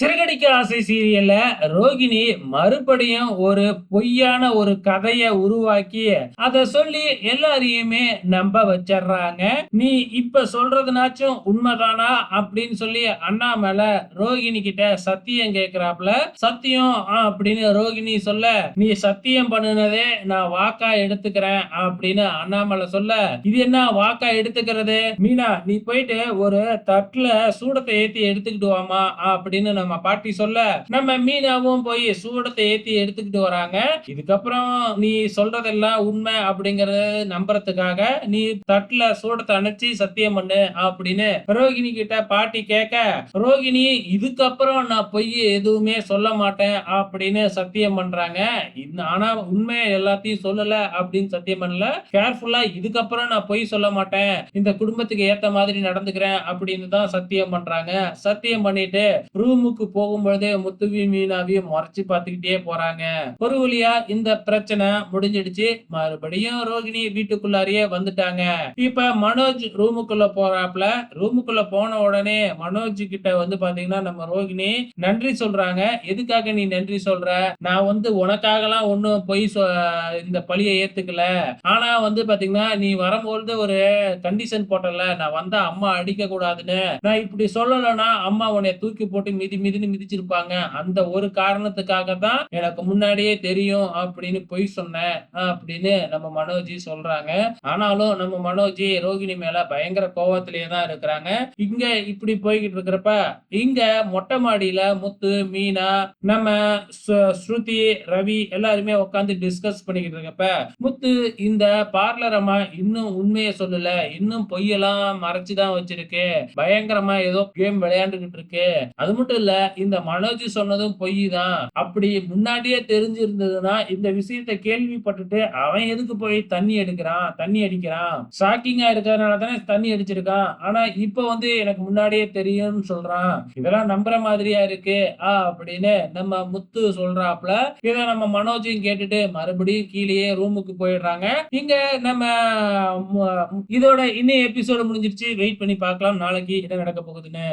சிறகடிக்க ஆசை சீரியல்ல ரோகிணி மறுபடியும் ஒரு பொய்யான ஒரு கதைய உருவாக்கி அத சொல்லி எல்லாரையுமே நம்ப வச்சிடுறாங்க. நீ இப்ப சொல்றதுனாச்சும் உண்மைதானா அப்படின்னு சொல்லி அண்ணாமலை ரோகிணி கிட்ட சத்தியம் கேக்குறாப்ல சத்தியம் அப்படின்னு ரோகிணி சொல்ல நீ சத்தியம் பண்ணுனதே நான் வாக்கா எடுத்துக்கிறேன் அப்படின்னு அண்ணாமலை சொல்ல இது என்ன வாக்கா எடுத்துக்கிறது? மீனா நீ போயிட்டு ஒரு தட்டுல சூடத்தை ஏத்தி எடுத்துக்கிட்டு வாமா அப்படின்னு நம்ம பாட்டி சொல்ல நம்ம மீனாவும் போய் சூடத்தை ஏத்தி எடுத்துக்கிட்டு வராங்க. இதுக்கப்புறம் நீ சொல்றதெல்லாம் உண்மை அப்படிங்கறத நம்புறதுக்காக நீ தட்டுல சூடத்தை அணைச்சி சத்தியம் பண்ணு அப்படின்னு ரோகிணி கிட்ட பாட்டி கேட்க ரோகிணி இதுக்கப்புறம் நான் பொய் எதுவுமே சொல்ல மாட்டேன் அப்படின்னு சத்தியம் பண்றாங்க. ஆனா உண்மை எல்லாத்தையும் சொல்லல அப்படின்னு சத்தியம் பண்ணல. கேர்ஃபுல்லா இதுக்கப்புறம் நான் பொய் சொல்ல மாட்டேன். இந்த குடும்பத்துக்கு ஏத்த மாதிரி நடந்துக்கிறேன் அப்படின்னு தான் சத்தியம் பண்றாங்க. சத்தியம் பண்ணிட்டு ரூமுக்கு போகும்பொழுதே முத்துவி மீனாவையும் மறைச்சு பார்த்துக்கிட்டே போறாங்க. ஒரு வழியா இந்த பிரச்சனை முடிஞ்சிடுச்சு. மறுபடியும் ரோகிணி வீட்டுக்குள்ளாரியே வந்துட்டாங்க. இப்ப மனோஜ் ரூமுக்குள்ள போறாப்ல ரூமுக்குள்ள போன உடனே மனோஜ் கிட்ட வந்து பாத்தீங்கன்னா நம்ம ரோகிணி நன்றி சொல்றாங்க. எதுக்காக நீ நன்றி சொல்ற? நான் வந்து உனக்காக எல்லாம் ஒண்ணும் பொய் இந்த பழியை ஏத்துக்கல. ஆனா வந்து பாத்தீங்கன்னா நீ வரும்பொழுது ஒரு கண்டிஷன் போட்டல நான் வந்தா அம்மா அடிக்க கூடாதுன்னு நான் இப்படி சொல்லலைன்னா அம்மா உன்னை தூக்கி போட்டு மிதி மிதின்னு மிதிச்சிருப்பாங்க. அந்த ஒரு காரணத்துக்காக தான் எனக்கு முன்னாடியே தெரியும் அப்படின்னு பொய் சொன்னேன் அப்படின்னு நம்ம மனோஜி சொல்றாங்க. ஆனாலும் நம்ம மனோஜி ரோகிணி மேல பயங்கர கோவத்திலேயே தான் இருக்கிறாங்க. இங்க இப்படி போய்கிட்டு இருக்கிறப்ப இங்க மொட்டை மாடியில முத்து மீனா நம்ம ஸ்ருதி ரவி எல்லாருமே உட்காந்து டிஸ்கஸ் பண்ணிக்கிட்டு இருக்கப்ப முத்து இந்த பார்லர் அம்மா இன்னும் உண்மையை சொல்லல. இன்னும் பொய்யெல்லாம் மறைச்சுதான் வச்சிருக்கு. பயங்கரமா ஏதோ கேம் விளையாண்டுகிட்டு இருக்கு. அது மட்டும் இல்ல இந்த மனோஜ் சொன்னதும் பொய் தான் அப்படி முன்னாடியே தெரிஞ்சிருந்ததுன்னா இந்த விஷயத்தை கேள்விப்பட்டுட்டு அவன் எதுக்கு போய் தண்ணி எடுக்கிறான்? தண்ணி அடிக்கிறான். ஷாக்கிங்கா இருக்கிறதுனால தானே தண்ணி அடிச்சிருக்கான். ஆனா இப்ப வந்து எனக்கு முன்னாடியே தெரியும்னு சொல்றான். இதெல்லாம் நம்புற மாதிரியா இருக்கு? ஆ அப்படின்னு நம்ம முத்து சொல்றாப்ல இத நம்ம மனோஜையும் கேட்டுட்டு மறுபடியும் கீழேயே ரூமுக்கு போயிடுறாங்க. இங்க நம்ம இதோட இன்னும் எபிசோடு முடிஞ்சிருச்சு. வெயிட் பண்ணி பார்க்கலாம். நாளைக்கு என்ன நடக்க போகுதுன்னு.